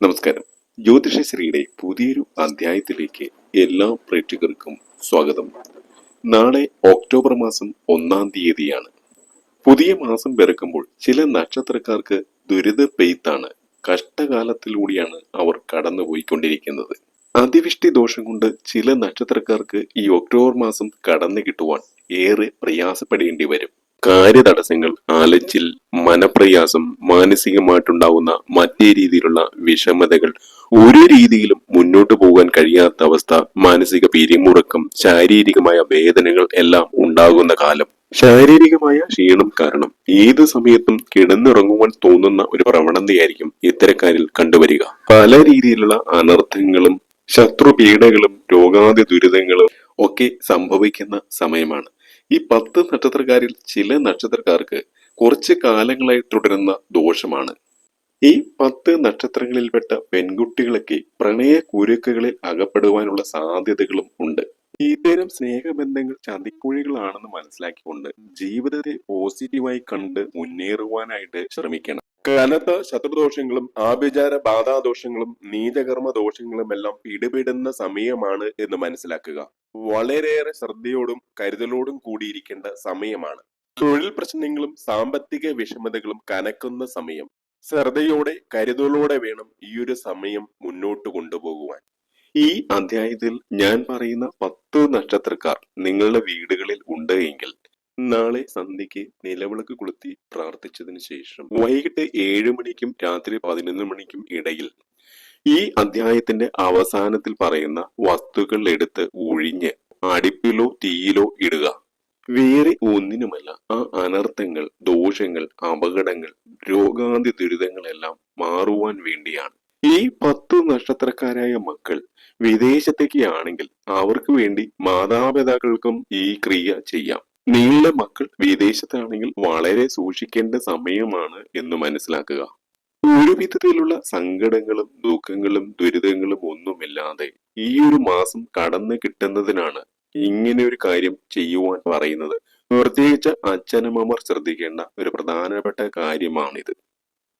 നമസ്കാരം. ജ്യോതിഷശ്രീയുടെ പുതിയൊരു അധ്യായത്തിലേക്ക് എല്ലാ പ്രേക്ഷകർക്കും സ്വാഗതം. നാളെ ഒക്ടോബർ മാസം ഒന്നാം തീയതിയാണ്. പുതിയ മാസം പിറക്കുമ്പോൾ ചില നക്ഷത്രക്കാർക്ക് ദുരിത പെയ്ത്താണ് കഷ്ടകാലത്തിലൂടെയാണ് അവർ കടന്നുപോയിക്കൊണ്ടിരിക്കുന്നത്. അതിവിഷ്ടി ദോഷം കൊണ്ട് ചില നക്ഷത്രക്കാർക്ക് ഈ ഒക്ടോബർ മാസം കടന്നു കിട്ടുവാൻ ഏറെ പ്രയാസപ്പെടേണ്ടി വരും. കാര്യതടസ്സങ്ങൾ അലച്ചിൽ മനപ്രയാസം മാനസികമായിട്ടുണ്ടാവുന്ന മറ്റേ രീതിയിലുള്ള വിഷമതകൾ. ഒരു രീതിയിലും മുന്നോട്ട് പോകാൻ കഴിയാത്ത അവസ്ഥ മാനസിക പിരിമുറുക്കം ശാരീരികമായ വേദനകൾ എല്ലാം ഉണ്ടാകുന്ന കാലം. ശാരീരികമായ ക്ഷീണം കാരണം ഏത് സമയത്തും കിടന്നുറങ്ങുവാൻ തോന്നുന്ന ഒരു പ്രവണതയായിരിക്കും ഇത്തരക്കാരിൽ കണ്ടുവരിക. പല രീതിയിലുള്ള അനർത്ഥങ്ങളും ശത്രുപീഡകളും രോഗാതി ദുരിതങ്ങളും ഒക്കെ സംഭവിക്കുന്ന സമയമാണ്. ഈ പത്ത് നക്ഷത്രക്കാരിൽ ചില നക്ഷത്രക്കാർക്ക് കുറച്ച് കാലങ്ങളായി തുടരുന്ന ദോഷമാണ്. ഈ പത്ത് നക്ഷത്രങ്ങളിൽപ്പെട്ട പെൺകുട്ടികളൊക്കെ പ്രണയ കുരുക്കുകളിൽ അകപ്പെടുവാനുള്ള സാധ്യതകളും ഉണ്ട്. ഇത്തരം സ്നേഹബന്ധങ്ങൾ ചതിക്കുഴികളാണെന്ന് മനസ്സിലാക്കിക്കൊണ്ട് ജീവിതത്തെ പോസിറ്റീവായി കണ്ട് മുന്നേറുവാനായിട്ട് ശ്രമിക്കണം. കനത്ത ശത്രുദോഷങ്ങളും ആഭിചാര ബാധാദോഷങ്ങളും നീചകർമ്മ ദോഷങ്ങളും എല്ലാം പിടിപെടുന്ന സമയമാണ് എന്ന് മനസ്സിലാക്കുക. വളരെയേറെ ശ്രദ്ധയോടും കരുതലോടും കൂടിയിരിക്കേണ്ട സമയമാണ്. തൊഴിൽ പ്രശ്നങ്ങളും സാമ്പത്തിക വിഷമതകളും കനക്കുന്ന സമയം. ശ്രദ്ധയോടെ കരുതലോടെ വേണം ഈ ഒരു സമയം മുന്നോട്ട് കൊണ്ടുപോകുവാൻ. ഈ അധ്യായത്തിൽ ഞാൻ പറയുന്ന പത്ത് നക്ഷത്രക്കാർ നിങ്ങളുടെ വീടുകളിൽ ഉണ്ട് എങ്കിൽ നാളെ സന്ധ്യയ്ക്ക് നിലവിളക്ക് കൊളുത്തി പ്രാർത്ഥിച്ചതിന് ശേഷം വൈകിട്ട് ഏഴ് മണിക്കും രാത്രി പതിനൊന്ന് മണിക്കും ഇടയിൽ ഈ അധ്യായത്തിന്റെ അവസാനത്തിൽ പറയുന്ന വസ്തുക്കൾ എടുത്ത് ഒഴിഞ്ഞ് അടുപ്പിലോ തീയിലോ ഇടുക. വേറെ ഒന്നിനുമല്ല ആ അനർത്ഥങ്ങൾ ദോഷങ്ങൾ അപകടങ്ങൾ രോഗാന്തി ദുരിതങ്ങളെല്ലാം മാറുവാൻ വേണ്ടിയാണ്. ഈ പത്ത് നക്ഷത്രക്കാരായ മക്കൾ വിദേശത്തേക്ക് ആണെങ്കിൽ അവർക്ക് വേണ്ടി മാതാപിതാക്കൾക്കും ഈ ക്രിയ ചെയ്യാം. നിങ്ങളുടെ മക്കൾ വിദേശത്താണെങ്കിൽ വളരെ സൂക്ഷിക്കേണ്ട സമയമാണ് എന്ന് മനസ്സിലാക്കുക. ഒരു വിധത്തിലുള്ള സങ്കടങ്ങളും ദുഃഖങ്ങളും ദുരിതങ്ങളും ഒന്നുമില്ലാതെ ഈ ഒരു മാസം കടന്നു കിട്ടുന്നതിനാണ് ഇങ്ങനെ ഒരു കാര്യം ചെയ്യുവാൻ പറയുന്നത്. പ്രത്യേകിച്ച് അച്ഛനമ്മമാർ ശ്രദ്ധിക്കേണ്ട ഒരു പ്രധാനപ്പെട്ട കാര്യമാണിത്.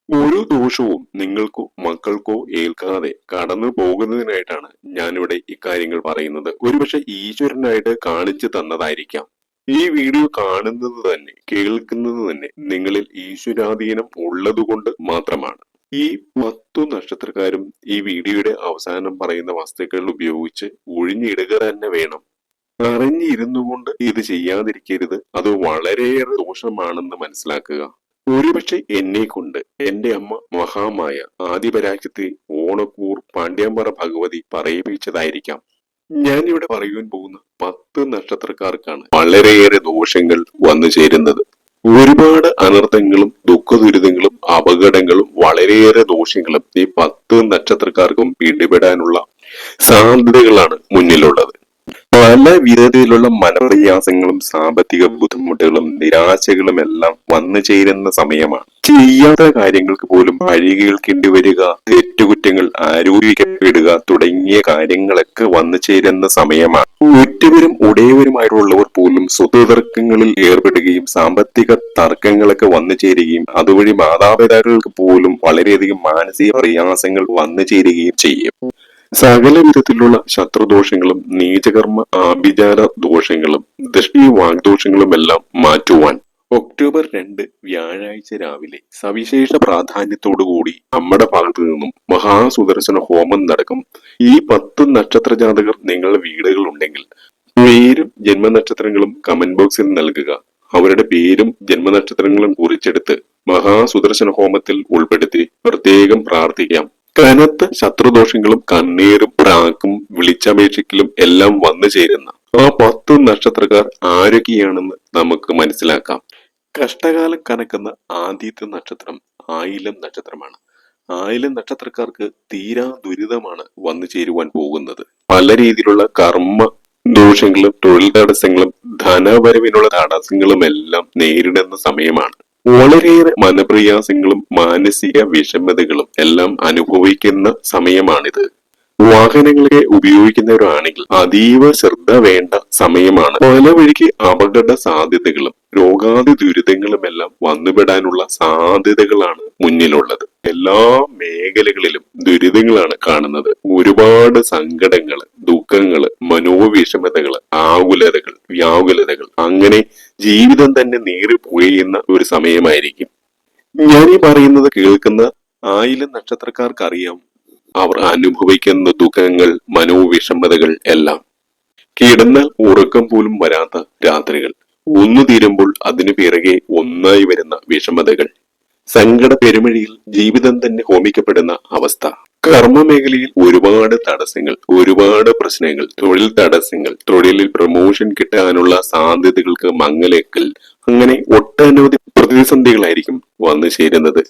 ഒരു ദോഷവും നിങ്ങൾക്കോ മക്കൾക്കോ ഏൽക്കാതെ കടന്നു പോകുന്നതിനായിട്ടാണ് ഞാനിവിടെ ഇക്കാര്യങ്ങൾ പറയുന്നത്. ഒരുപക്ഷെ ഈശ്വരനായിട്ട് കാണിച്ചു തന്നതായിരിക്കാം. ഈ വീഡിയോ കാണുന്നത് തന്നെ കേൾക്കുന്നത് തന്നെ നിങ്ങളിൽ ഈശ്വരാധീനം ഉള്ളതുകൊണ്ട് മാത്രമാണ്. ഈ പത്തു നക്ഷത്രക്കാരും ഈ വീഡിയോയുടെ അവസാനം പറയുന്ന വസ്തുക്കൾ ഉപയോഗിച്ച് ഒഴിഞ്ഞിടുക തന്നെ വേണം. അറിഞ്ഞിരുന്നു കൊണ്ട് ഇത് ചെയ്യാതിരിക്കരുത്. അത് വളരെയേറെ ദോഷമാണെന്ന് മനസ്സിലാക്കുക. ഒരുപക്ഷെ എന്നെ കൊണ്ട് എന്റെ അമ്മ മഹാമായ ആദിപരാജ്യത്തെ ഓണക്കൂർ പാണ്ഡ്യാമ്പറ ഭഗവതി പറയിപ്പിച്ചതായിരിക്കാം. ഞാൻ ഇവിടെ പറയുവാൻ പോകുന്ന പത്ത് നക്ഷത്രക്കാർക്കാണ് വളരെയേറെ ദോഷങ്ങൾ വന്നു ചേരുന്നത്. ഒരുപാട് അനർത്ഥങ്ങളും ദുഃഖദുരിതങ്ങളും അപകടങ്ങളും വളരെയേറെ ദോഷങ്ങളും ഈ പത്ത് നക്ഷത്രക്കാർക്കും പിടിപെടാനുള്ള സാധ്യതകളാണ് മുന്നിലുള്ളത്. പല വിധത്തിലുള്ള മനപ്രയാസങ്ങളും സാമ്പത്തിക ബുദ്ധിമുട്ടുകളും നിരാശകളും എല്ലാം വന്നു ചേരുന്ന സമയമാണ്. ചെയ്യാത്ത കാര്യങ്ങൾക്ക് പോലും പഴി കേൾക്കേണ്ടി വരിക തെറ്റുകുറ്റങ്ങൾ ആരോപിക്കപ്പെടുക തുടങ്ങിയ കാര്യങ്ങളൊക്കെ വന്നു ചേരുന്ന സമയമാണ്. ഉറ്റവരും ഉടയവരുമായിട്ടുള്ളവർ പോലും സ്വത്ത് ഏർപ്പെടുകയും സാമ്പത്തിക തർക്കങ്ങളൊക്കെ വന്നു ചേരുകയും അതുവഴി മാതാപിതാക്കൾക്ക് പോലും വളരെയധികം മാനസിക പ്രയാസങ്ങൾ വന്നു ചേരുകയും ചെയ്യും. സകല വിധത്തിലുള്ള ശത്രുദോഷങ്ങളും നീചകർമ്മ ആഭിചാര ദോഷങ്ങളും ദൃഷ്ടി വാഗ്ദോഷങ്ങളും എല്ലാം മാറ്റുവാൻ ഒക്ടോബർ രണ്ട് വ്യാഴാഴ്ച രാവിലെ സവിശേഷ പ്രാധാന്യത്തോടുകൂടി നമ്മുടെ ഭാഗത്തു നിന്നും മഹാസുദർശന ഹോമം നടക്കും. ഈ പത്ത് നക്ഷത്ര ജാതകർ നിങ്ങളുടെ വീടുകളുണ്ടെങ്കിൽ പേരും ജന്മനക്ഷത്രങ്ങളും കമന്റ് ബോക്സിൽ നൽകുക. അവരുടെ പേരും ജന്മനക്ഷത്രങ്ങളും കുറിച്ചെടുത്ത് മഹാസുദർശന ഹോമത്തിൽ ഉൾപ്പെടുത്തി പ്രത്യേകം പ്രാർത്ഥിക്കാം. കനത്ത ശത്രുദോഷങ്ങളും കണ്ണീരും പ്രാക്കും വിളിച്ചപേക്ഷിക്കലും എല്ലാം വന്നു ചേരുന്ന ആ പത്ത് നക്ഷത്രക്കാർ ആരൊക്കെയാണെന്ന് നമുക്ക് മനസ്സിലാക്കാം. കഷ്ടകാലം കനക്കുന്ന ആദ്യത്തെ നക്ഷത്രം ആയിലം നക്ഷത്രമാണ്. ആയിലം നക്ഷത്രക്കാർക്ക് തീരാ ദുരിതമാണ് വന്നു ചേരുവാൻ പോകുന്നത്. പല രീതിയിലുള്ള കർമ്മ ദോഷങ്ങളും തൊഴിൽ തടസ്സങ്ങളും ധനവരവിനുള്ള തടസ്സങ്ങളും എല്ലാം നേരിടുന്ന സമയമാണ്. വളരെയേറെ മനപ്രയാസങ്ങളും മാനസിക വിഷമതകളും എല്ലാം അനുഭവിക്കുന്ന സമയമാണിത്. വാഹനങ്ങളെ ഉപയോഗിക്കുന്നവരാണെങ്കിൽ അതീവ ശ്രദ്ധ വേണ്ട സമയമാണ്. പല വഴിക്ക് അപകട സാധ്യതകളും രോഗാതി ദുരിതങ്ങളുമെല്ലാം വന്നുപെടാനുള്ള സാധ്യതകളാണ് മുന്നിലുള്ളത്. എല്ലാ മേഖലകളിലും ദുരിതങ്ങളാണ് കാണുന്നത്. ഒരുപാട് സങ്കടങ്ങൾ ദുഃഖങ്ങൾ മനോവിഷമതകൾ ആകുലതകൾ വ്യാകുലതകൾ അങ്ങനെ ജീവിതം തന്നെ നീറിപ്പോയുന്ന ഒരു സമയമായിരിക്കും. ഞാൻ ഈ പറയുന്നത് കേൾക്കുന്ന ആയിരം നക്ഷത്രക്കാർക്ക് അറിയാം അവർ അനുഭവിക്കുന്ന ദുഃഖങ്ങൾ മനോവിഷമതകൾ എല്ലാം. കിടന്നാൽ ഉറക്കം പോലും വരാത്ത രാത്രികൾ. ഒന്നു തീരുമ്പോൾ അതിനു പിറകെ ഒന്നായി വരുന്ന വിഷമതകൾ. സങ്കട പെരുമഴിയിൽ ജീവിതം തന്നെ ഹോമിക്കപ്പെടുന്ന അവസ്ഥ. കർമ്മ മേഖലയിൽ ഒരുപാട് തടസ്സങ്ങൾ ഒരുപാട് പ്രശ്നങ്ങൾ തൊഴിൽ തടസ്സങ്ങൾ തൊഴിലിൽ പ്രൊമോഷൻ കിട്ടാനുള്ള സാധ്യതകൾക്ക് മങ്ങലേക്കൽ. അങ്ങനെ ഒട്ടനവധി പ്രതിസന്ധികളായിരിക്കും വന്നു ചേരുന്നത്.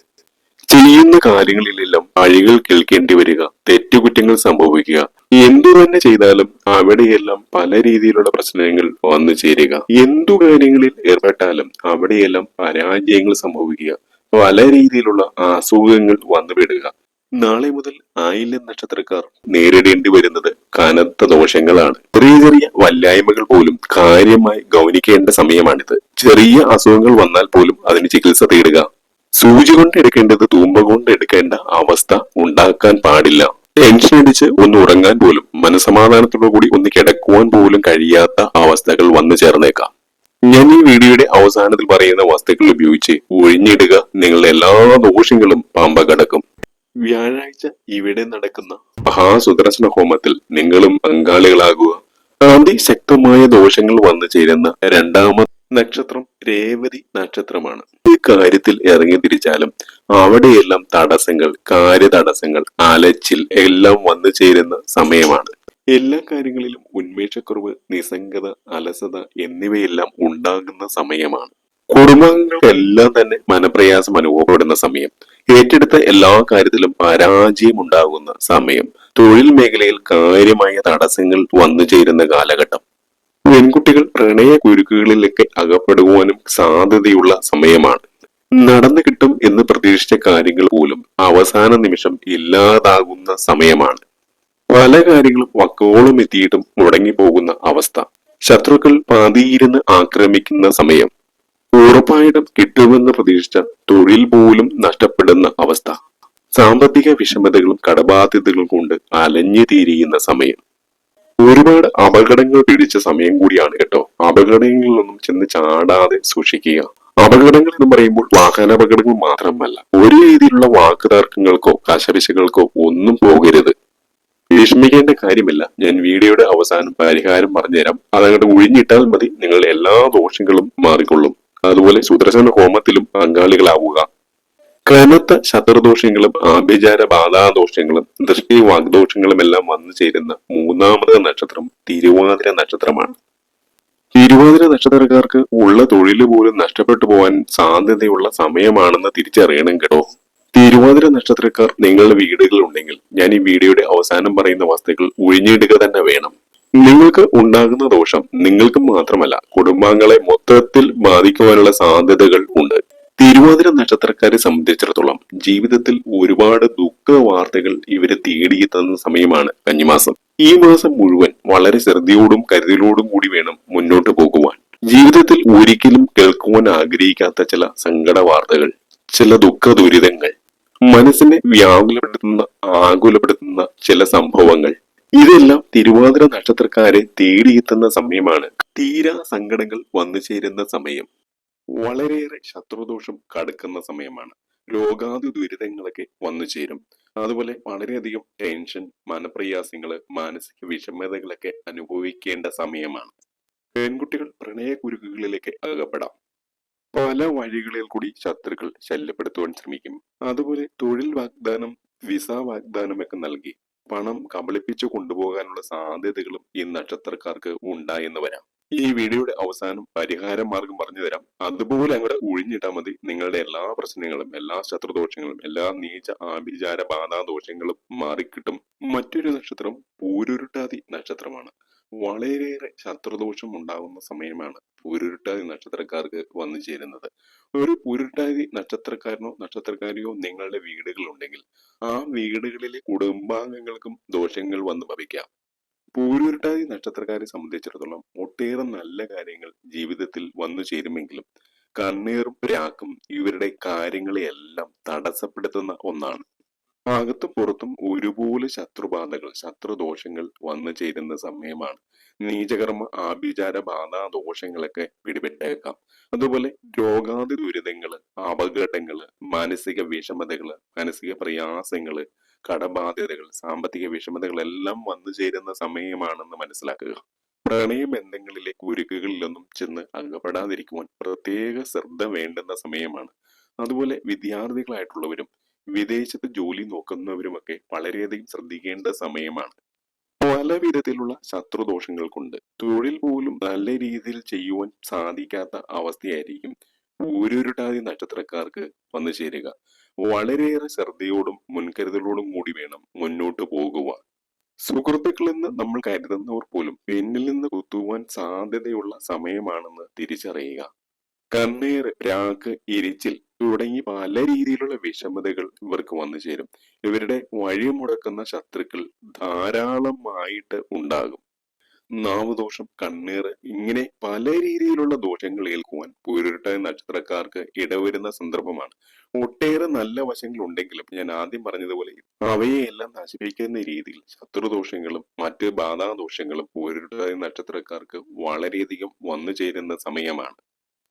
ചെയ്യുന്ന കാര്യങ്ങളിലെല്ലാം അഴികൾ കേൾക്കേണ്ടി വരിക തെറ്റുകുറ്റങ്ങൾ സംഭവിക്കുക. എന്തു തന്നെ ചെയ്താലും അവിടെയെല്ലാം പല രീതിയിലുള്ള പ്രശ്നങ്ങൾ വന്നു ചേരുക. എന്തു കാര്യങ്ങളിൽ ഏർപ്പെട്ടാലും അവിടെയെല്ലാം പരാജയങ്ങൾ സംഭവിക്കുക. പല രീതിയിലുള്ള അസുഖങ്ങൾ വന്നുവിടുക നാളെ മുതൽ ആയില്യം നക്ഷത്രക്കാർ നേരിടേണ്ടി വരുന്നത് കനത്ത ദോഷങ്ങളാണ്. ചെറിയ ചെറിയ വല്ലായ്മകൾ പോലും കാര്യമായി ഗൗനിക്കേണ്ട സമയമാണിത്. ചെറിയ അസുഖങ്ങൾ വന്നാൽ പോലും അതിന് ചികിത്സ തേടുക. സൂചി കൊണ്ട് എടുക്കേണ്ടത് തൂമ്പ കൊണ്ട് എടുക്കേണ്ട അവസ്ഥ ഉണ്ടാക്കാൻ പാടില്ല. ടെൻഷൻ അടിച്ച് ഒന്ന് ഉറങ്ങാൻ പോലും മനസമാധാനത്തോടു കൂടി ഒന്ന് കിടക്കുവാൻ പോലും കഴിയാത്ത അവസ്ഥകൾ വന്നു ചേർന്നേക്കാം. ഞാൻ ഈ വീഡിയോയുടെ അവസാനത്തിൽ പറയുന്ന വസ്തുക്കൾ ഉപയോഗിച്ച് ഒഴിഞ്ഞിടുക നിങ്ങളുടെ എല്ലാ ദോഷങ്ങളും പാമ്പ കടക്കും. വ്യാഴാഴ്ച ഇവിടെ നടക്കുന്ന മഹാസുദർശന ഹോമത്തിൽ നിങ്ങളും പങ്കാളികളാകുക. ആദ്യ ശക്തമായ ദോഷങ്ങൾ വന്നു ചേരുന്ന രണ്ടാമത്തെ നക്ഷത്രം രേവതി നക്ഷത്രമാണ്. ഈ കാര്യത്തിൽ ഇറങ്ങി തിരിച്ചാലും അവിടെയെല്ലാം തടസ്സങ്ങൾ കാര്യതടസ്സങ്ങൾ അലച്ചിൽ എല്ലാം വന്നു ചേരുന്ന സമയമാണ്. എല്ലാ കാര്യങ്ങളിലും ഉന്മേഷക്കുറവ് നിസംഗത അലസത എന്നിവയെല്ലാം ഉണ്ടാകുന്ന സമയമാണ്. കുടുംബങ്ങൾക്കെല്ലാം തന്നെ മനപ്രയാസം അനുഭവപ്പെടുന്ന സമയം. ഏറ്റെടുത്ത എല്ലാ കാര്യത്തിലും പരാജയം ഉണ്ടാകുന്ന സമയം. തൊഴിൽ മേഖലയിൽ കാര്യമായ തടസ്സങ്ങൾ വന്നു ചേരുന്ന കാലഘട്ടം. പെൺകുട്ടികൾ പ്രണയ കുരുക്കുകളിലൊക്കെ അകപ്പെടുവാനും സാധ്യതയുള്ള സമയമാണ്. നടന്നു കിട്ടും എന്ന് പ്രതീക്ഷിച്ച കാര്യങ്ങൾ പോലും അവസാന നിമിഷം ഇല്ലാതാകുന്ന സമയമാണ്. പല കാര്യങ്ങളും വക്കോളം എത്തിയിട്ടും മുടങ്ങിപ്പോകുന്ന അവസ്ഥ. ശത്രുക്കൾ പാതിയിരുന്ന് ആക്രമിക്കുന്ന സമയം. ഉറപ്പായിട്ടും കിട്ടുമെന്ന് പ്രതീക്ഷിച്ച തൊഴിൽ പോലും നഷ്ടപ്പെടുന്ന അവസ്ഥ. സാമ്പത്തിക വിഷമതകളും കടബാധ്യതകളും കൊണ്ട് അലഞ്ഞു തീരിയുന്ന സമയം. ഒരുപാട് അപകടങ്ങൾ പിടിച്ച സമയം കൂടിയാണ് കേട്ടോ. അപകടങ്ങളിലൊന്നും ചെന്ന് ചാടാതെ സൂക്ഷിക്കുക. അപകടങ്ങൾ എന്ന് പറയുമ്പോൾ വാഹനാപകടങ്ങൾ മാത്രമല്ല ഒരു രീതിയിലുള്ള വാക്കുതർക്കങ്ങൾക്കോ കശപിശകൾക്കോ ഒന്നും പോകരുത്. വിഷമിക്കേണ്ട കാര്യമില്ല. ഞാൻ വീഡിയോയുടെ അവസാനം പരിഹാരം പറഞ്ഞുതരാം. അതങ്ങോട്ട് ഒഴിഞ്ഞിട്ടാൽ മതി. നിങ്ങളുടെ എല്ലാ ദോഷങ്ങളും മാറിക്കൊള്ളും. അതുപോലെ സുദർശന ഹോമത്തിലും പങ്കാളികളാവുക. കനത്ത ശത്രുദോഷങ്ങളും ആഭിചാര ബാധാദോഷങ്ങളും ദൃഷ്ടി വാഗ്ദോഷങ്ങളും എല്ലാം വന്നു ചേരുന്ന മൂന്നാമത്തെ നക്ഷത്രം തിരുവാതിര നക്ഷത്രമാണ്. തിരുവാതിര നക്ഷത്രക്കാർക്ക് ഉള്ള തൊഴിൽ പോലും നഷ്ടപ്പെട്ടു പോകാൻ സാധ്യതയുള്ള സമയമാണെന്ന് തിരിച്ചറിയണം കേട്ടോ. തിരുവാതിര നക്ഷത്രക്കാർ നിങ്ങളുടെ വീടുകൾ ഉണ്ടെങ്കിൽ ഞാൻ ഈ വീഡിയോയുടെ അവസാനം പറയുന്ന വസ്തുക്കൾ ഒഴിഞ്ഞിടുക തന്നെ വേണം. നിങ്ങൾക്ക് ഉണ്ടാകുന്ന ദോഷം നിങ്ങൾക്ക് മാത്രമല്ല കുടുംബാംഗങ്ങളെ മൊത്തത്തിൽ ബാധിക്കുവാനുള്ള സാധ്യതകൾ ഉണ്ട്. തിരുവാതിര നക്ഷത്രക്കാരെ സംബന്ധിച്ചിടത്തോളം ജീവിതത്തിൽ ഒരുപാട് ദുഃഖ വാർത്തകൾ ഇവരെ തേടിയെത്തുന്ന സമയമാണ് കന്നിമാസം. ഈ മാസം മുഴുവൻ വളരെ ശ്രദ്ധയോടും കരുതലോടും കൂടി വേണം മുന്നോട്ട് പോകുവാൻ. ജീവിതത്തിൽ ഒരിക്കലും കേൾക്കുവാൻ ആഗ്രഹിക്കാത്ത ചില സങ്കട വാർത്തകൾ ചില ദുഃഖ ദുരിതങ്ങൾ മനസ്സിനെ വ്യാകുലപ്പെടുത്തുന്ന ആകുലപ്പെടുത്തുന്ന ചില സംഭവങ്ങൾ. ഇതെല്ലാം തിരുവാതിര നക്ഷത്രക്കാരെ തേടിയെത്തുന്ന സമയമാണ്. തീരാ സങ്കടങ്ങൾ വന്നു ചേരുന്ന സമയം. വളരെയേറെ ശത്രുദോഷം കടുക്കുന്ന സമയമാണ്. രോഗാതി ദുരിതങ്ങളൊക്കെ വന്നു ചേരും. അതുപോലെ വളരെയധികം ടെൻഷൻ മനപ്രയാസങ്ങൾ മാനസിക വിഷമതകളൊക്കെ അനുഭവിക്കേണ്ട സമയമാണ്. പെൺകുട്ടികൾ പ്രണയ കുരുക്കുകളിലേക്ക് അകപ്പെടാം. പല വഴികളിൽ കൂടി ശത്രുക്കൾ ശല്യപ്പെടുത്തുവാൻ ശ്രമിക്കും. അതുപോലെ തൊഴിൽ വാഗ്ദാനം വിസ വാഗ്ദാനം ഒക്കെ നൽകി പണം കബളിപ്പിച്ചു കൊണ്ടുപോകാനുള്ള സാധ്യതകളും ഈ നക്ഷത്രക്കാർക്ക് ഉണ്ടായെന്ന് വരാം. ഈ വീഡിയോയുടെ അവസാനം പരിഹാര മാർഗം പറഞ്ഞു തരാം. അതുപോലെ അങ്ങോട്ട് ഒഴിഞ്ഞിട്ടാൽ മതി. നിങ്ങളുടെ എല്ലാ പ്രശ്നങ്ങളും എല്ലാ ശത്രുദോഷങ്ങളും എല്ലാ നീച ആഭിചാര ബാധാദോഷങ്ങളും മാറിക്കിട്ടും. മറ്റൊരു നക്ഷത്രം പൂരുരുട്ടാതി നക്ഷത്രമാണ്. വളരെയേറെ ശത്രുദോഷം ഉണ്ടാകുന്ന സമയമാണ് പൂരുരുട്ടാതി നക്ഷത്രക്കാർക്ക് വന്നു ചേരുന്നത്. ഒരു പൂരുരുട്ടാതി നക്ഷത്രക്കാരനോ നക്ഷത്രക്കാരിയോ നിങ്ങളുടെ വീടുകളുണ്ടെങ്കിൽ ആ വീടുകളിലെ കുടുംബാംഗങ്ങൾക്കും ദോഷങ്ങൾ വന്നു ഭവിക്കാം. പൂരുരുട്ടാതി നക്ഷത്രക്കാരെ സംബന്ധിച്ചിടത്തോളം ഒട്ടേറെ നല്ല കാര്യങ്ങൾ ജീവിതത്തിൽ വന്നു ചേരുമെങ്കിലും കണ്ണീറും രാക്കും ഇവരുടെ കാര്യങ്ങളെയെല്ലാം തടസ്സപ്പെടുത്തുന്ന ഒന്നാണ്. അകത്തും പുറത്തും ഒരുപോലെ ശത്രുബാധകൾ ശത്രുദോഷങ്ങൾ വന്നു ചേരുന്ന സമയമാണ്. നീചകർമ്മ ആഭിചാര ബാധ ദോഷങ്ങളൊക്കെ പിടിപെട്ടേക്കാം. അതുപോലെ രോഗാതി ദുരിതങ്ങൾ അപകടങ്ങൾ മാനസിക വിഷമതകൾ മാനസിക പ്രയാസങ്ങൾ കടബാധ്യതകൾ സാമ്പത്തിക വിഷമതകളെല്ലാം വന്നു ചേരുന്ന സമയമാണെന്ന് മനസ്സിലാക്കുക. പ്രണയ ബന്ധങ്ങളിലെ കുരുക്കുകളിലൊന്നും ചെന്ന് അകപ്പെടാതിരിക്കുവാൻ പ്രത്യേക ശ്രദ്ധ വേണ്ടുന്ന സമയമാണ്. അതുപോലെ വിദ്യാർത്ഥികളായിട്ടുള്ളവരും വിദേശത്ത് ജോലി നോക്കുന്നവരുമൊക്കെ വളരെയധികം ശ്രദ്ധിക്കേണ്ട സമയമാണ്. പല വിധത്തിലുള്ള ശത്രുദോഷങ്ങൾ കൊണ്ട് തൊഴിൽ പോലും നല്ല രീതിയിൽ ചെയ്യുവാൻ സാധിക്കാത്ത അവസ്ഥയായിരിക്കും. ഊരുരുട്ടാതി നക്ഷത്രക്കാർക്ക് വന്നു ചേരുക. വളരെയേറെ ശ്രദ്ധയോടും മുൻകരുതലോടും കൂടി വേണം മുന്നോട്ട് പോകുവാൻ. സുഹൃത്തുക്കളെന്ന് നമ്മൾ കരുതുന്നവർ പോലും പിന്നിൽ നിന്ന് കുത്തുവാൻ സാധ്യതയുള്ള സമയമാണെന്ന് തിരിച്ചറിയുക. കണ്ണീർ രാക്ക് എരിച്ചിൽ തുടങ്ങി പല രീതിയിലുള്ള വിഷമതകൾ ഇവർക്ക് വന്നു ചേരും ഇവരുടെ വഴിമുടക്കുന്ന ശത്രുക്കൾ ധാരാളമായിട്ട് ഉണ്ടാകും. നാവുദോഷം കണ്ണീർ ഇങ്ങനെ പല രീതിയിലുള്ള ദോഷങ്ങൾ ഏൽക്കുവാൻ പൂരിട്ട നക്ഷത്രക്കാർക്ക് ഇടവരുന്ന സന്ദർഭമാണ്. ഒട്ടേറെ നല്ല വശങ്ങൾ ഉണ്ടെങ്കിലും ഞാൻ ആദ്യം പറഞ്ഞതുപോലെ അവയെ എല്ലാം നശിപ്പിക്കുന്ന രീതിയിൽ ശത്രുദോഷങ്ങളും മറ്റ് ബാധാദോഷങ്ങളും പൂരിട്ട നക്ഷത്രക്കാർക്ക് വളരെയധികം വന്നു ചേരുന്ന സമയമാണ്.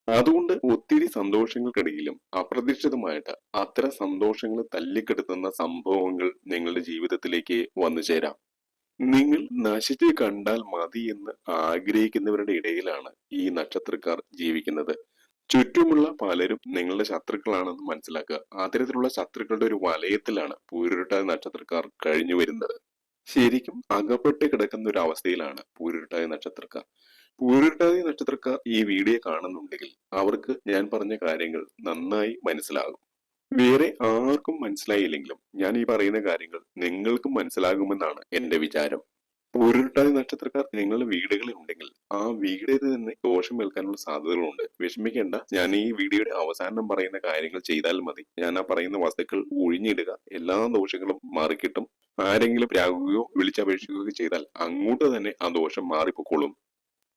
അതുകൊണ്ട് ഒത്തിരി സന്തോഷങ്ങൾക്കിടയിലും അപ്രതീക്ഷിതമായിട്ട് അത്തരം സന്തോഷങ്ങൾ തല്ലിക്കെടുത്തുന്ന സംഭവങ്ങൾ നിങ്ങളുടെ ജീവിതത്തിലേക്ക് വന്നു ചേരാം. നിങ്ങൾ നശിച്ച് കണ്ടാൽ മതി എന്ന് ആഗ്രഹിക്കുന്നവരുടെ ഇടയിലാണ് ഈ നക്ഷത്രക്കാർ ജീവിക്കുന്നത്. ചുറ്റുമുള്ള പലരും നിങ്ങളുടെ ശത്രുക്കളാണെന്ന് മനസ്സിലാക്കുക. അത്തരത്തിലുള്ള ശത്രുക്കളുടെ ഒരു വലയത്തിലാണ് പൂരുരുട്ട നക്ഷത്രക്കാർ കഴിഞ്ഞു വരുന്നത്. ശരിക്കും അകപ്പെട്ട് കിടക്കുന്ന ഒരു അവസ്ഥയിലാണ് പൂരുരുട്ടായ നക്ഷത്രക്കാർ. പൂരുരുട്ടായ നക്ഷത്രക്കാർ ഈ വീഡിയോ കാണുന്നുണ്ടെങ്കിൽ അവർക്ക് ഞാൻ പറഞ്ഞ കാര്യങ്ങൾ നന്നായി മനസ്സിലാകും. വേറെ ആർക്കും മനസ്സിലായില്ലെങ്കിലും ഞാൻ ഈ പറയുന്ന കാര്യങ്ങൾ നിങ്ങൾക്കും മനസ്സിലാകുമെന്നാണ് എന്റെ വിചാരം. പൂരുരുട്ടാതി നക്ഷത്രക്കാർ നിങ്ങളുടെ വീടുകളിൽ ഉണ്ടെങ്കിൽ ആ വീടിൽ നിന്ന് ദോഷം ഏൽക്കാനുള്ള സാധ്യതകളുണ്ട്. വിഷമിക്കേണ്ട. ഞാൻ ഈ വീഡിയോയുടെ അവസാനം പറയുന്ന കാര്യങ്ങൾ ചെയ്താൽ മതി. ഞാൻ ആ പറയുന്ന വസ്തുക്കൾ ഒഴിഞ്ഞിടുക എല്ലാ ദോഷങ്ങളും മാറിക്കിട്ടും. ആരെങ്കിലും രാകുകയോ വിളിച്ചപേക്ഷിക്കുകയോ ചെയ്താൽ അങ്ങോട്ട് തന്നെ ആ ദോഷം മാറിപ്പോക്കോളും.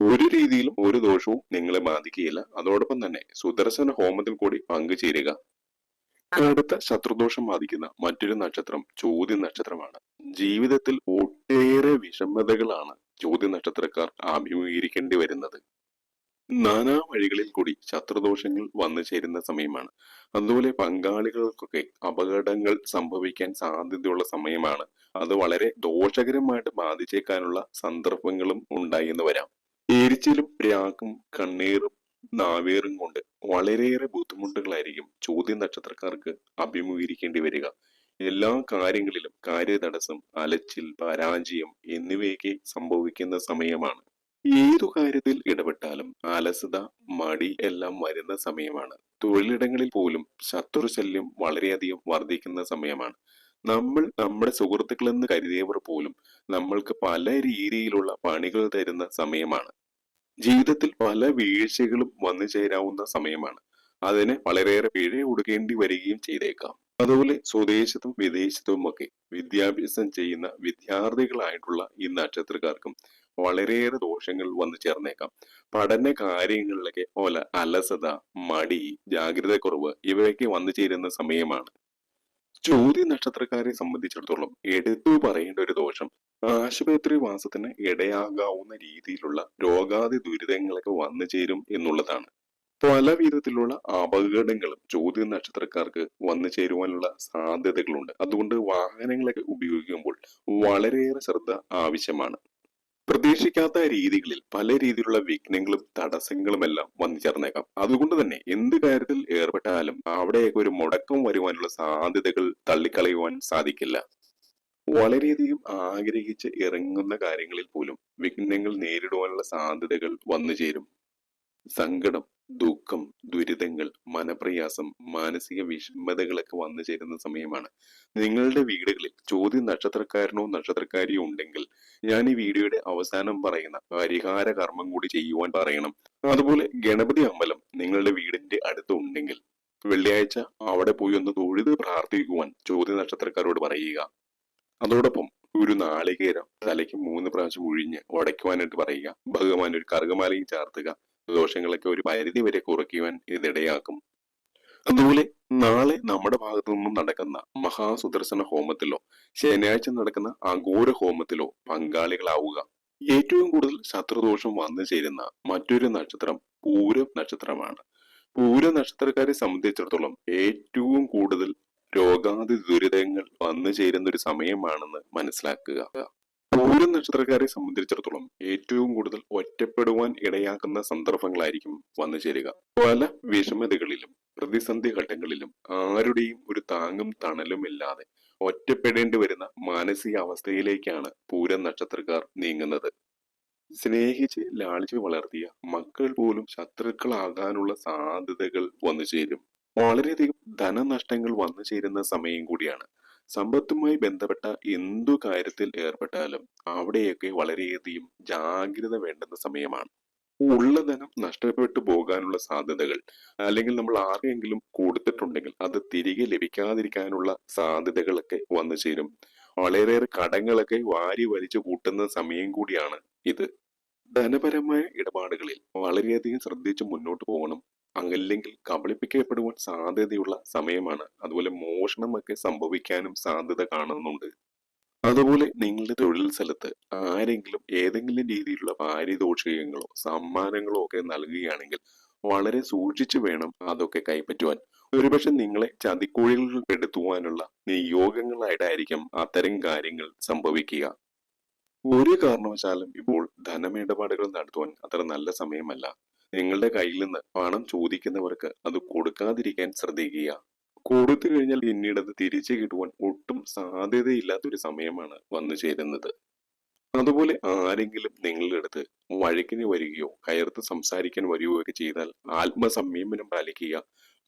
ഒരു രീതിയിലും ഒരു ദോഷവും നിങ്ങളെ ബാധിക്കുകയില്ല. അതോടൊപ്പം തന്നെ സുദർശന ഹോമത്തിൽ കൂടി പങ്കുചേരുക. കടുത്ത ശത്രുദോഷം ബാധിക്കുന്ന മറ്റൊരു നക്ഷത്രം ചോദ്യ നക്ഷത്രമാണ്. ജീവിതത്തിൽ ഒട്ടേറെ വിഷമതകളാണ് ചോദ്യ നക്ഷത്രക്കാർ അഭിമുഖീകരിക്കേണ്ടി വരുന്നത്. നാനാ വഴികളിൽ കൂടി ശത്രുദോഷങ്ങൾ വന്നു ചേരുന്ന സമയമാണ്. അതുപോലെ പങ്കാളികൾക്കൊക്കെ അപകടങ്ങൾ സംഭവിക്കാൻ സാധ്യതയുള്ള സമയമാണ്. അത് വളരെ ദോഷകരമായിട്ട് ബാധിച്ചേക്കാനുള്ള സന്ദർഭങ്ങളും ഉണ്ടായി എന്ന് വരാം. എരിച്ചിലും രാക്കും കണ്ണീറും നാവേറും കൊണ്ട് വളരെയേറെ ബുദ്ധിമുട്ടുകളായിരിക്കും ചോദ്യ നക്ഷത്രക്കാർക്ക് അഭിമുഖീകരിക്കേണ്ടി വരിക. എല്ലാ കാര്യങ്ങളിലും കാര്യതടസ്സം അലച്ചിൽ പരാജയം എന്നിവയൊക്കെ സംഭവിക്കുന്ന സമയമാണ്. ഏതു കാര്യത്തിൽ ഇടപെട്ടാലും അലസത മടി എല്ലാം വരുന്ന സമയമാണ്. തൊഴിലിടങ്ങളിൽ പോലും ശത്രുശല്യം വളരെയധികം വർദ്ധിക്കുന്ന സമയമാണ്. നമ്മൾ നമ്മുടെ സുഹൃത്തുക്കളെന്ന് കരുതിയവർ പോലും നമ്മൾക്ക് പല രീതിയിലുള്ള പണികൾ തരുന്ന സമയമാണ്. ജീവിതത്തിൽ പല വീഴ്ചകളും വന്നു ചേരാവുന്ന സമയമാണ്. അതിന് വളരെയേറെ പിഴ കൊടുക്കേണ്ടി വരികയും ചെയ്തേക്കാം. അതുപോലെ സ്വദേശത്തും വിദേശത്തും ഒക്കെ വിദ്യാഭ്യാസം ചെയ്യുന്ന വിദ്യാർത്ഥികളായിട്ടുള്ള ഈ നക്ഷത്രക്കാർക്കും വളരെയേറെ ദോഷങ്ങൾ വന്നു ചേർന്നേക്കാം. പഠന കാര്യങ്ങളിലൊക്കെ പോലെ അലസത മടി ജാഗ്രതക്കുറവ് ഇവയൊക്കെ വന്നു ചേരുന്ന സമയമാണ്. ചോദ്യ നക്ഷത്രക്കാരെ സംബന്ധിച്ചിടത്തോളം എടുത്തു പറയേണ്ട ഒരു ദോഷം. ആശുപത്രി വാസത്തിന് ഇടയാകാവുന്ന രീതിയിലുള്ള രോഗാതി ദുരിതങ്ങളൊക്കെ വന്നു ചേരും എന്നുള്ളതാണ്. പല വിധത്തിലുള്ള അപകടങ്ങളും ജ്യോതി നക്ഷത്രക്കാർക്ക് വന്നു ചേരുവാനുള്ള സാധ്യതകളുണ്ട്. അതുകൊണ്ട് വാഹനങ്ങളൊക്കെ ഉപയോഗിക്കുമ്പോൾ വളരെയേറെ ശ്രദ്ധ ആവശ്യമാണ്. പ്രതീക്ഷിക്കാത്ത രീതികളിൽ പല രീതിയിലുള്ള വിഘ്നങ്ങളും തടസ്സങ്ങളും എല്ലാം വന്നു ചേർന്നേക്കാം. അതുകൊണ്ട് തന്നെ എന്ത് കാര്യത്തിൽ ഏർപ്പെട്ടാലും അവിടെയൊക്കെ ഒരു മുടക്കം വരുവാനുള്ള സാധ്യതകൾ തള്ളിക്കളയുവാൻ സാധിക്കില്ല. വളരെയധികം ആഗ്രഹിച്ച് ഇറങ്ങുന്ന കാര്യങ്ങളിൽ പോലും വിഘ്നങ്ങൾ നേരിടുവാനുള്ള സാധ്യതകൾ വന്നു ചേരും. സങ്കടം ദുഃഖം ദുരിതങ്ങൾ മനപ്രയാസം മാനസിക വിഷമതകളൊക്കെ വന്നു ചേരുന്ന സമയമാണ്. നിങ്ങളുടെ വീടുകളിൽ ചോദ്യ നക്ഷത്രക്കാരനോ നക്ഷത്രക്കാരിയോ ഉണ്ടെങ്കിൽ ഞാൻ ഈ വീഡിയോയുടെ അവസാനം പറയുന്ന പരിഹാര കർമ്മം കൂടി ചെയ്യുവാൻ പറയണം. അതുപോലെ ഗണപതി അമ്പലം നിങ്ങളുടെ വീടിന്റെ അടുത്ത് ഉണ്ടെങ്കിൽ വെള്ളിയാഴ്ച അവിടെ പോയി ഒന്ന് തൊഴുത് പ്രാർത്ഥിക്കുവാൻ ചോദ്യ നക്ഷത്രക്കാരോട് പറയുക. അതോടൊപ്പം ഒരു നാളികേരം തലയ്ക്ക് മൂന്ന് പ്രാവശ്യം ഒഴിഞ്ഞ് ഉടയ്ക്കുവാനായിട്ട് പറയുക. ഭഗവാൻ ഒരു കറുകമാലയും ചാർത്തുക. ദോഷങ്ങളൊക്കെ ഒരു പരിധി വരെ കുറയ്ക്കുവാൻ ഇതിടയാക്കും അതുപോലെ നാളെ നമ്മുടെ ഭാഗത്തു നിന്നും നടക്കുന്ന മഹാസുദർശന ഹോമത്തിലോ ശനിയാഴ്ച നടക്കുന്ന അഘോര ഹോമത്തിലോ പങ്കാളികളാവുക. ഏറ്റവും കൂടുതൽ ശത്രുദോഷം വന്നു ചേരുന്ന മറ്റൊരു നക്ഷത്രം പൂരം നക്ഷത്രമാണ്. പൂര നക്ഷത്രക്കാരെ സംബന്ധിച്ചിടത്തോളം ഏറ്റവും കൂടുതൽ രോഗാതി ദുരിതങ്ങൾ വന്നു ചേരുന്ന ഒരു സമയമാണെന്ന് മനസ്സിലാക്കുക. പൂരം നക്ഷത്രക്കാരെ സംബന്ധിച്ചിടത്തോളം ഏറ്റവും കൂടുതൽ ഒറ്റപ്പെടുവാൻ ഇടയാക്കുന്ന സന്ദർഭങ്ങളായിരിക്കും വന്നു ചേരുക. പല വിഷമതകളിലും പ്രതിസന്ധി ഘട്ടങ്ങളിലും ആരുടെയും ഒരു താങ്ങും തണലും ഇല്ലാതെ ഒറ്റപ്പെടേണ്ടി വരുന്ന മാനസികാവസ്ഥയിലേക്കാണ് പൂരം നക്ഷത്രക്കാർ നീങ്ങുന്നത്. സ്നേഹിച്ച് ലാളിച്ച് വളർത്തിയ മക്കൾ പോലും ശത്രുക്കളാകാനുള്ള സാധ്യതകൾ വന്നു ചേരും. വളരെയധികം ധനനഷ്ടങ്ങൾ വന്നു ചേരുന്ന സമയം കൂടിയാണ് സമ്പത്തുമായി ബന്ധപ്പെട്ട എന്തു കാര്യത്തിൽ ഏർപ്പെട്ടാലും അവിടെയൊക്കെ വളരെയധികം ജാഗ്രത വേണ്ടുന്ന സമയമാണ്. ഉള്ള ധനം നഷ്ടപ്പെട്ടു പോകാനുള്ള സാധ്യതകൾ അല്ലെങ്കിൽ നമ്മൾ ആർക്കെങ്കിലും കൊടുത്തിട്ടുണ്ടെങ്കിൽ അത് തിരികെ ലഭിക്കാതിരിക്കാനുള്ള സാധ്യതകളൊക്കെ വന്നു ചേരും. വളരെയേറെ കടങ്ങളൊക്കെ വാരി വലിച്ചു കൂട്ടുന്ന സമയം കൂടിയാണ് ഇത്. ധനപരമായ ഇടപാടുകളിൽ വളരെയധികം ശ്രദ്ധിച്ച് മുന്നോട്ട് പോകണം. അല്ലെങ്കിൽ കബളിപ്പിക്കപ്പെടുവാൻ സാധ്യതയുള്ള സമയമാണ്. അതുപോലെ മോഷണമൊക്കെ സംഭവിക്കാനും സാധ്യത കാണുന്നുണ്ട്. അതുപോലെ നിങ്ങളുടെ തൊഴിൽ സ്ഥലത്ത് ആരെങ്കിലും ഏതെങ്കിലും രീതിയിലുള്ള പാരിതോഷികങ്ങളോ സമ്മാനങ്ങളോ ഒക്കെ നൽകുകയാണെങ്കിൽ വളരെ സൂക്ഷിച്ചു വേണം അതൊക്കെ കൈപ്പറ്റുവാൻ. ഒരുപക്ഷെ നിങ്ങളെ ചതിക്കുഴികളിൽ പെടുത്തുവാനുള്ള നിയോഗങ്ങളായിട്ടായിരിക്കും അത്തരം കാര്യങ്ങൾ സംഭവിക്കുക. ഒരു കാരണവശാലും ഇപ്പോൾ ധനമിടപാടുകൾ നടത്തുവാൻ അത്ര നല്ല സമയമല്ല. നിങ്ങളുടെ കയ്യിൽ നിന്ന് പണം ചോദിക്കുന്നവർക്ക് അത് കൊടുക്കാതിരിക്കാൻ ശ്രദ്ധിക്കുക. കൊടുത്തു കഴിഞ്ഞാൽ പിന്നീട് അത് തിരിച്ചു കിട്ടുവാൻ ഒട്ടും സാധ്യതയില്ലാത്തൊരു സമയമാണ് വന്നു ചേരുന്നത്. അതുപോലെ ആരെങ്കിലും നിങ്ങളുടെ അടുത്ത് വഴക്കിന് വരികയോ കയർത്ത് സംസാരിക്കാൻ വരികയോ ഒക്കെ ചെയ്താൽ ആത്മസംയമനം പാലിക്കുക.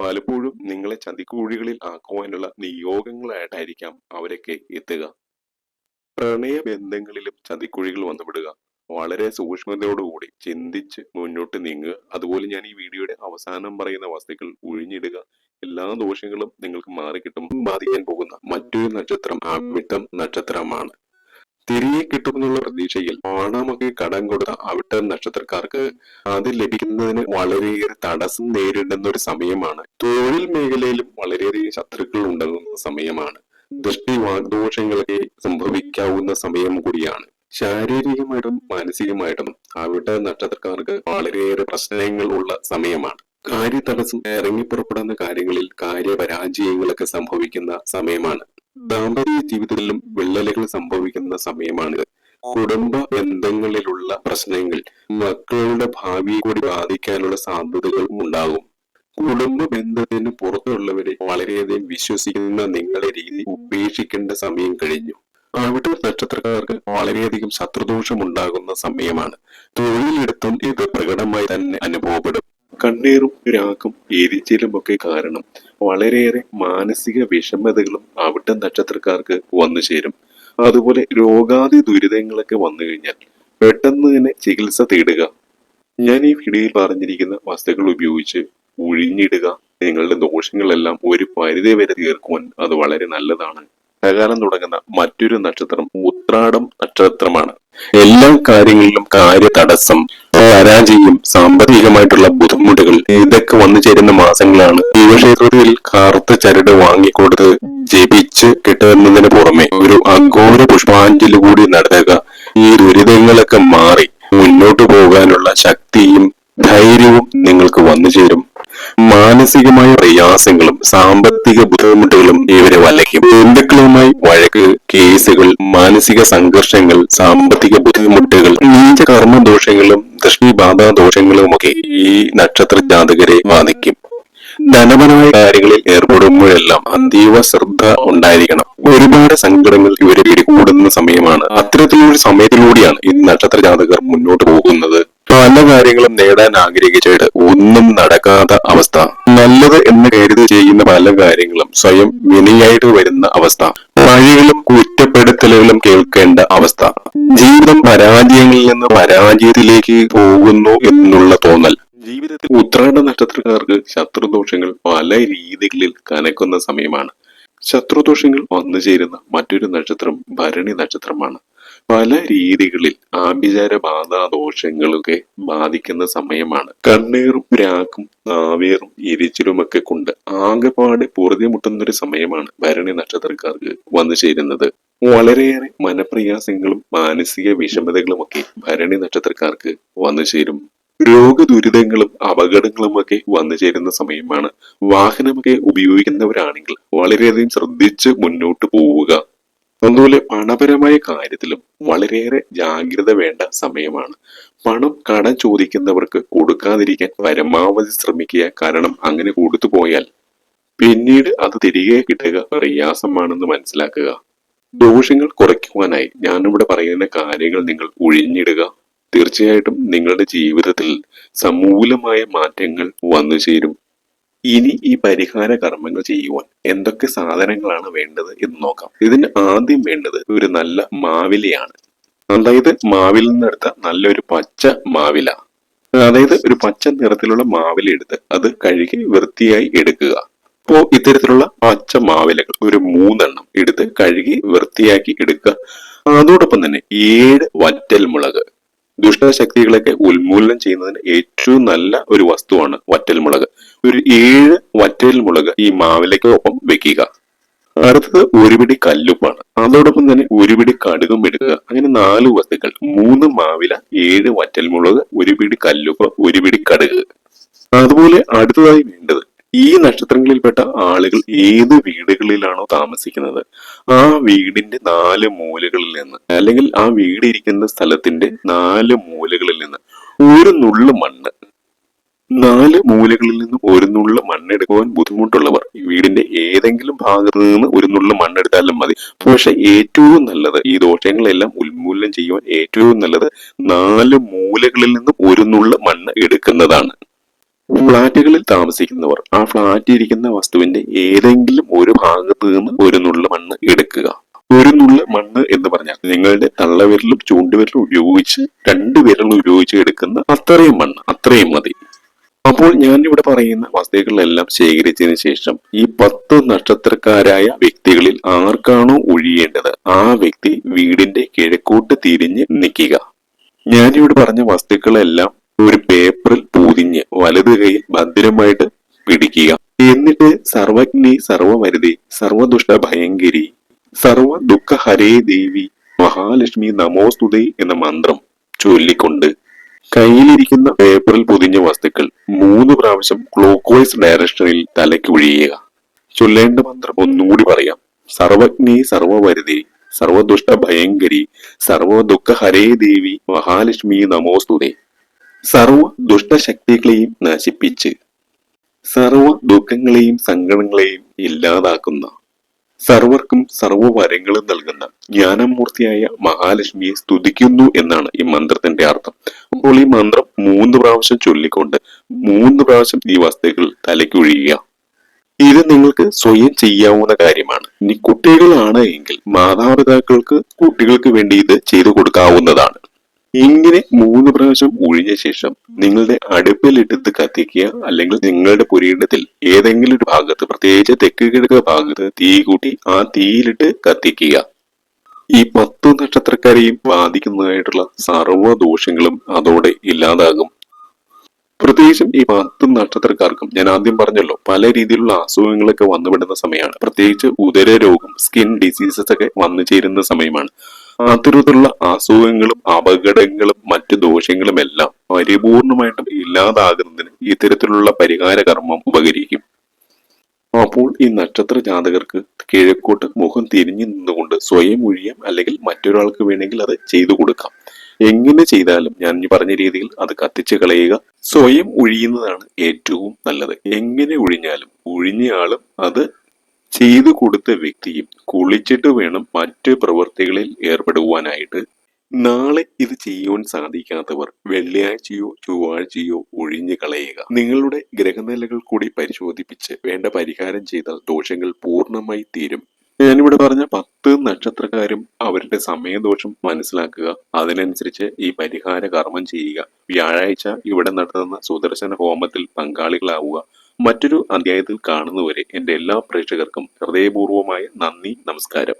പലപ്പോഴും നിങ്ങളെ ചതിക്കുഴികളിൽ ആക്കുവാനുള്ള നിയോഗങ്ങളായിട്ടായിരിക്കാം അവരൊക്കെ എത്തുക. പ്രണയ ബന്ധങ്ങളിലും ചതിക്കുഴികൾ വന്നുവിടുക. വളരെ സൂക്ഷ്മതയോടുകൂടി ചിന്തിച്ച് മുന്നോട്ട് നീങ്ങുക. അതുപോലെ ഞാൻ ഈ വീഡിയോയുടെ അവസാനം പറയുന്ന വസ്തുക്കൾ ഒഴിഞ്ഞിടുക എല്ലാ ദോഷങ്ങളും നിങ്ങൾക്ക് മാറിക്കിട്ടും. ബാധിക്കാൻ പോകുന്ന മറ്റൊരു നക്ഷത്രം അവിട്ടം നക്ഷത്രമാണ്. തിരികെ കിട്ടുമെന്നുള്ള പ്രതീക്ഷയിൽ ഓണമൊക്കെ കടം കൊടുത്ത അവിട്ട നക്ഷത്രക്കാർക്ക് അത് ലഭിക്കുന്നതിന് വളരെയേറെ തടസ്സം നേരിടുന്ന ഒരു സമയമാണ്. തൊഴിൽ മേഖലയിലും വളരെയധികം ശത്രുക്കൾ ഉണ്ടാകുന്ന സമയമാണ്. ദൃഷ്ടി വാഗ്ദോഷങ്ങളൊക്കെ സംഭവിക്കാവുന്ന സമയം കൂടിയാണ്. ശാരീരികമായിട്ടും മാനസികമായിട്ടും അവിടെ നക്ഷത്രക്കാർക്ക് വളരെയേറെ പ്രശ്നങ്ങൾ ഉള്ള സമയമാണ്. കാര്യതടസ്സം ഇറങ്ങിപ്പുറപ്പെടുന്ന കാര്യങ്ങളിൽ കാര്യപരാജയങ്ങളൊക്കെ സംഭവിക്കുന്ന സമയമാണ്. ദാമ്പത്യ ജീവിതത്തിലും വിള്ളലുകൾ സംഭവിക്കുന്ന സമയമാണിത് കുടുംബ ബന്ധങ്ങളിലുള്ള പ്രശ്നങ്ങൾ മക്കളുടെ ഭാവിയെ കൂടി ബാധിക്കാനുള്ള സാധ്യതകൾ ഉണ്ടാകും. കുടുംബ ബന്ധത്തിന് പുറത്തുള്ളവരെ വളരെയധികം വിശ്വസിക്കുന്ന നിങ്ങളെ രീതി ഉപേക്ഷിക്കേണ്ട സമയം കഴിഞ്ഞു. അവിടെ നക്ഷത്രക്കാർക്ക് വളരെയധികം ശത്രുദോഷം ഉണ്ടാകുന്ന സമയമാണ്. തൊഴിലെടുത്തും ഇത് പ്രകടമായി തന്നെ അനുഭവപ്പെടും. കണ്ണീറും രാഗം എരിച്ചിലും ഒക്കെ കാരണം വളരെയേറെ മാനസിക വിഷമതകളും അവിട്ട നക്ഷത്രക്കാർക്ക് വന്നു ചേരും. അതുപോലെ രോഗാതി ദുരിതങ്ങളൊക്കെ വന്നു കഴിഞ്ഞാൽ പെട്ടെന്ന് തന്നെ ചികിത്സ തേടുക. ഞാൻ ഈ വീഡിയോയിൽ പറഞ്ഞിരിക്കുന്ന വസ്തുക്കൾ ഉപയോഗിച്ച് ഉഴിഞ്ഞിടുക നിങ്ങളുടെ ദോഷങ്ങളെല്ലാം ഒരു പരിധി വരെ തീർക്കുവാൻ അത് വളരെ നല്ലതാണ്. പ്രകാരം തുടങ്ങുന്ന മറ്റൊരു നക്ഷത്രം ഉത്രാടം നക്ഷത്രമാണ്. എല്ലാ കാര്യങ്ങളിലും കാര്യ തടസ്സം പരാജയം സാമ്പത്തികമായിട്ടുള്ള ബുദ്ധിമുട്ടുകൾ ഇതൊക്കെ വന്നു ചേരുന്ന മാസങ്ങളാണ്. ശിവക്ഷേത്രത്തിൽ കറുത്ത ചരട് വാങ്ങിക്കൊടുത്ത് ജപിച്ച് കിട്ടുന്നതിന് പുറമെ ഒരു അഘോര പുഷ്പാഞ്ജലി കൂടി നടത്തുക. ഈ ദുരിതങ്ങളൊക്കെ മാറി മുന്നോട്ട് പോകാനുള്ള ശക്തിയും ധൈര്യവും നിങ്ങൾക്ക് വന്നു ചേരും. മാനസികമായ പ്രയാസങ്ങളും സാമ്പത്തിക ബുദ്ധിമുട്ടുകളും ഇവരെ വലയ്ക്കും. ബന്ധുക്കളുമായി വഴക്ക് കേസുകൾ മാനസിക സംഘർഷങ്ങൾ സാമ്പത്തിക ബുദ്ധിമുട്ടുകൾ നീച കർമ്മദോഷങ്ങളും ദൃഷ്ടിബാധ ദോഷങ്ങളും ഒക്കെ ഈ നക്ഷത്ര ജാതകരെ ബാധിക്കും. ധനപരമായ കാര്യങ്ങളിൽ ഏർപ്പെടുമ്പോഴെല്ലാം അതീവ ശ്രദ്ധ ഉണ്ടായിരിക്കണം. ഒരുപാട് സങ്കടങ്ങൾ ഇവരെ പിടികൂടുന്ന സമയമാണ്. അത്തരത്തിലൊരു സമയത്തിലൂടെയാണ് ഈ നക്ഷത്ര ജാതകർ മുന്നോട്ട് പോകുന്നത്. പല കാര്യങ്ങളും നേടാൻ ആഗ്രഹിച്ചിട്ട് ഒന്നും നടക്കാത്ത അവസ്ഥ. നല്ലത് എന്ന് കരുതി ചെയ്യുന്ന പല കാര്യങ്ങളും സ്വയം വിനയായിട്ട് വരുന്ന അവസ്ഥ. പഴികളും കുറ്റപ്പെടുത്തലുകളും കേൾക്കേണ്ട അവസ്ഥ. ജീവിതം പരാജയങ്ങളിൽ നിന്ന് പരാജയത്തിലേക്ക് പോകുന്നു എന്നുള്ള തോന്നൽ. ജീവിതത്തിൽ ഉത്രാട നക്ഷത്രക്കാർക്ക് ശത്രുദോഷങ്ങൾ പല രീതികളിൽ കനക്കുന്ന സമയമാണ്. ശത്രുദോഷങ്ങൾ വന്നു ചേരുന്ന മറ്റൊരു നക്ഷത്രം ഭരണി നക്ഷത്രമാണ്. പല രീതികളിൽ ആഭിചാര ബാധാ ദോഷങ്ങളൊക്കെ ബാധിക്കുന്ന സമയമാണ്. കണ്ണീറും രാക്കും നാവേറും എരിച്ചിലുമൊക്കെ കൊണ്ട് ആകെപ്പാടെ പൊറുതിമുട്ടുന്ന ഒരു സമയമാണ് ഭരണി നക്ഷത്രക്കാർക്ക് വന്നു ചേരുന്നത്. വളരെയേറെ മനപ്രയാസങ്ങളും മാനസിക വിഷമതകളും ഒക്കെ ഭരണി നക്ഷത്രക്കാർക്ക് വന്നു ചേരും. രോഗദുരിതങ്ങളും അപകടങ്ങളും ഒക്കെ വന്നു ചേരുന്ന സമയമാണ്. വാഹനമൊക്കെ ഉപയോഗിക്കുന്നവരാണെങ്കിൽ വളരെയധികം ശ്രദ്ധിച്ച് മുന്നോട്ട് പോവുക. അതുപോലെ പണപരമായ കാര്യത്തിലും വളരെയേറെ ജാഗ്രത വേണ്ട സമയമാണ്. പണം കടം ചോദിക്കുന്നവർക്ക് കൊടുക്കാതിരിക്കാൻ പരമാവധി ശ്രമിക്കുക. കാരണം അങ്ങനെ കൊടുത്തു പോയാൽ പിന്നീട് അത് തിരികെ കിട്ടുക പ്രയാസമാണെന്ന് മനസ്സിലാക്കുക. ദോഷങ്ങൾ കുറയ്ക്കുവാനായി ഞാനിവിടെ പറയുന്ന കാര്യങ്ങൾ നിങ്ങൾ ഒഴിഞ്ഞിടുക. തീർച്ചയായിട്ടും നിങ്ങളുടെ ജീവിതത്തിൽ സമൂലമായ മാറ്റങ്ങൾ വന്നു ചേരും ഇനി ഈ പരിഹാര കർമ്മങ്ങൾ ചെയ്യുവാൻ എന്തൊക്കെ സാധനങ്ങളാണ് വേണ്ടത് എന്ന് നോക്കാം. ഇതിന് ആദ്യം വേണ്ടത് ഒരു നല്ല മാവിലയാണ്. അതായത് മാവിൽ നിന്നെടുത്ത നല്ലൊരു പച്ച മാവില. അതായത് ഒരു പച്ച നിറത്തിലുള്ള മാവില എടുത്ത് അത് കഴുകി വൃത്തിയായി എടുക്കുക. അപ്പോ ഇത്തരത്തിലുള്ള പച്ച മാവിലകൾ ഒരു മൂന്നെണ്ണം എടുത്ത് കഴുകി വൃത്തിയാക്കി എടുക്കുക. അതോടൊപ്പം തന്നെ ഏഴ് വറ്റൽ മുളക് ദുഷ്ടശക്തികളൊക്കെ ഉന്മൂലനം ചെയ്യുന്നതിന് ഏറ്റവും നല്ല ഒരു വസ്തുവാണ് വറ്റൽ മുളക് ഒരു ഏഴ് വറ്റൽ മുളക് ഈ മാവിലേക്കൊപ്പം വെക്കുക. അടുത്തത് ഒരു പിടി കല്ലുപ്പാണ്. അതോടൊപ്പം തന്നെ ഒരു പിടി കടുകും എടുക്കുക. അങ്ങനെ നാല് വസ്തുക്കൾ മൂന്ന് മാവില ഏഴ് വറ്റൽമുളക് ഒരു പിടി കല്ലുപ്പ് ഒരു പിടി കടുക്. അതുപോലെ അടുത്തതായി വേണ്ടത് ഈ നക്ഷത്രങ്ങളിൽപ്പെട്ട ആളുകൾ ഏത് വീടുകളിലാണോ താമസിക്കുന്നത്? ആ വീടിന്റെ നാല് മൂലകളിൽ നിന്ന് അല്ലെങ്കിൽ ആ വീട് ഇരിക്കുന്ന സ്ഥലത്തിന്റെ നാല് മൂലകളിൽ നിന്ന് ഒരു നുള്ളു മണ്ണ്. നാല് മൂലകളിൽ നിന്ന് ഒരു നുള്ളു മണ്ണെടുക്കുവാൻ ബുദ്ധിമുട്ടുള്ളവർ വീടിന്റെ ഏതെങ്കിലും ഭാഗത്ത് നിന്ന് ഒരു നുള്ളു മണ്ണെടുത്താലും മതി. പക്ഷെ ഏറ്റവും നല്ലത് ഈ ദോഷങ്ങളെല്ലാം ഉന്മൂലനം ചെയ്യുവാൻ ഏറ്റവും നല്ലത് നാല് മൂലകളിൽ നിന്ന് ഒരു നുള്ളു മണ്ണ് എടുക്കുന്നതാണ്. ഫ്ളാറ്റുകളിൽ താമസിക്കുന്നവർ ആ ഫ്ളാറ്റിൽ ഇരിക്കുന്ന വസ്തുവിന്റെ ഏതെങ്കിലും ഒരു ഭാഗത്ത് നിന്ന് ഒരു നുള്ള മണ്ണ് എടുക്കുക. ഒരു നുള്ള മണ്ണ് എന്ന് പറഞ്ഞാൽ നിങ്ങളുടെ തള്ളവിരലും ചൂണ്ടുവിരലും ഉപയോഗിച്ച് രണ്ട് വിരലും ഉപയോഗിച്ച് എടുക്കുന്ന അത്രയും മണ്ണ് അത്രയും മതി. അപ്പോൾ ഞാൻ ഇവിടെ പറയുന്ന വസ്തുക്കളെല്ലാം ശേഖരിച്ചതിന് ശേഷം ഈ പത്ത് നക്ഷത്രക്കാരായ വ്യക്തികളിൽ ആർക്കാണോ ഒഴിയേണ്ടത്? ആ വ്യക്തി വീടിന്റെ കിഴക്കോട്ട് തിരിഞ്ഞ് നിൽക്കുക. ഞാനിവിടെ പറഞ്ഞ വസ്തുക്കളെല്ലാം ഒരു പേപ്പറിൽ പൂതിഞ്ഞ് വലത് കൈ ഭദ്രമായിട്ട് പിടിക്കുക. എന്നിട്ട് സർവജ്ഞി സർവമരുതി സർവദുഷ്ട ഭയങ്കരി സർവ ദുഃഖ ഹരേ ദേവി മഹാലക്ഷ്മി നമോസ്തുതേ എന്ന മന്ത്രം ചൊല്ലിക്കൊണ്ട് കയ്യിലിരിക്കുന്ന പേപ്പറിൽ പൊതിഞ്ഞ വസ്തുക്കൾ മൂന്ന് പ്രാവശ്യം ക്ലോക്ക് വൈസ് ഡയറക്ഷനിൽ തലയ്ക്ക് ഒഴിയുക. ചൊല്ലേണ്ട മന്ത്രം ഒന്നുകൂടി പറയാം. സർവജ്ഞി സർവവരുതി സർവദുഷ്ട ഭയങ്കരി സർവ ദുഃഖ ഹരേ ദേവി മഹാലക്ഷ്മി നമോസ്തുതേ. സർവ ദുഷ്ടശക്തികളെയും നശിപ്പിച്ച് സർവ ദുഃഖങ്ങളെയും സങ്കടങ്ങളെയും ഇല്ലാതാക്കുന്ന സർവർക്കും സർവവരങ്ങളും നൽകുന്ന ജ്ഞാനമൂർത്തിയായ മഹാലക്ഷ്മിയെ സ്തുതിക്കുന്നു എന്നാണ് ഈ മന്ത്രത്തിന്റെ അർത്ഥം. അപ്പോൾ ഈ മന്ത്രം മൂന്ന് പ്രാവശ്യം ചൊല്ലിക്കൊണ്ട് മൂന്ന് പ്രാവശ്യം ഈ വസ്തുക്കൾ തലയ്ക്കൊഴിയുക ഇത് നിങ്ങൾക്ക് സ്വയം ചെയ്യാവുന്ന കാര്യമാണ്. ഇനി കുട്ടികളാണ് എങ്കിൽ മാതാപിതാക്കൾക്ക് കുട്ടികൾക്ക് വേണ്ടി ഇത് ചെയ്തു കൊടുക്കാവുന്നതാണ്. ഇങ്ങനെ മൂന്ന് പ്രാവശ്യം ഒഴിഞ്ഞ ശേഷം നിങ്ങളുടെ അടുപ്പിലിട്ട് കത്തിക്കുക അല്ലെങ്കിൽ നിങ്ങളുടെ പുരയിടത്തിൽ ഏതെങ്കിലും ഒരു ഭാഗത്ത് പ്രത്യേകിച്ച് തെക്ക് കിഴക്ക് ഭാഗത്ത് തീ കൂട്ടി ആ തീയിലിട്ട് കത്തിക്കുക. ഈ പത്തു നക്ഷത്രക്കാരെയും ബാധിക്കുന്നതായിട്ടുള്ള സർവ ദോഷങ്ങളും അതോടെ ഇല്ലാതാകും. പ്രത്യേകിച്ചും ഈ പത്ത് നക്ഷത്രക്കാർക്കും ഞാൻ ആദ്യം പറഞ്ഞല്ലോ പല രീതിയിലുള്ള അസുഖങ്ങളൊക്കെ വന്നുവിടുന്ന സമയമാണ്. പ്രത്യേകിച്ച് ഉദര രോഗം സ്കിൻ ഡിസീസസ് ഒക്കെ വന്നു ചേരുന്ന സമയമാണ്. അത്തരത്തിലുള്ള അസുഖങ്ങളും അപകടങ്ങളും മറ്റു ദോഷങ്ങളും എല്ലാം പരിപൂർണമായിട്ടും ഇല്ലാതാകുന്നതിന് ഇത്തരത്തിലുള്ള പരിഹാര കർമ്മം ഉപകരിക്കും. അപ്പോൾ ഈ നക്ഷത്ര ജാതകർക്ക് കിഴക്കോട്ട് മുഖം തിരിഞ്ഞു നിന്നുകൊണ്ട് സ്വയം ഒഴിയാം അല്ലെങ്കിൽ മറ്റൊരാൾക്ക് വേണമെങ്കിൽ അത് ചെയ്തു കൊടുക്കാം. എങ്ങനെ ചെയ്താലും ഞാൻ പറഞ്ഞ രീതിയിൽ അത് കത്തിച്ച് കളയുക. സ്വയം ഒഴിയുന്നതാണ് ഏറ്റവും നല്ലത്. എങ്ങനെ ഒഴിഞ്ഞാലും ഒഴിഞ്ഞയാളും അത് ചെയ്തു കൊടുത്ത വ്യക്തിയും കുളിച്ചിട്ട് വേണം മറ്റ് പ്രവൃത്തികളിൽ ഏർപ്പെടുവാനായിട്ട്. നാളെ ഇത് ചെയ്യുവാൻ സാധിക്കാത്തവർ വെള്ളിയാഴ്ചയോ ചൊവ്വാഴ്ചയോ ഒഴിഞ്ഞു കളയുക. നിങ്ങളുടെ ഗ്രഹനിലകൾ കൂടി പരിശോധിപ്പിച്ച് വേണ്ട പരിഹാരം ചെയ്താൽ ദോഷങ്ങൾ പൂർണമായി തീരും. ഞാനിവിടെ പറഞ്ഞ പത്ത് നക്ഷത്രക്കാരും അവരുടെ സമയദോഷം മനസ്സിലാക്കുക. അതിനനുസരിച്ച് ഈ പരിഹാര കർമ്മം ചെയ്യുക. വ്യാഴാഴ്ച ഇവിടെ നടത്തുന്ന സുദർശന ഹോമത്തിൽ പങ്കാളികളാവുക. മറ്റൊരു അധ്യായത്തിൽ കാണുന്നവരെ എന്റെ എല്ലാ പ്രേക്ഷകർക്കും ഹൃദയപൂർവമായ നന്ദി നമസ്കാരം.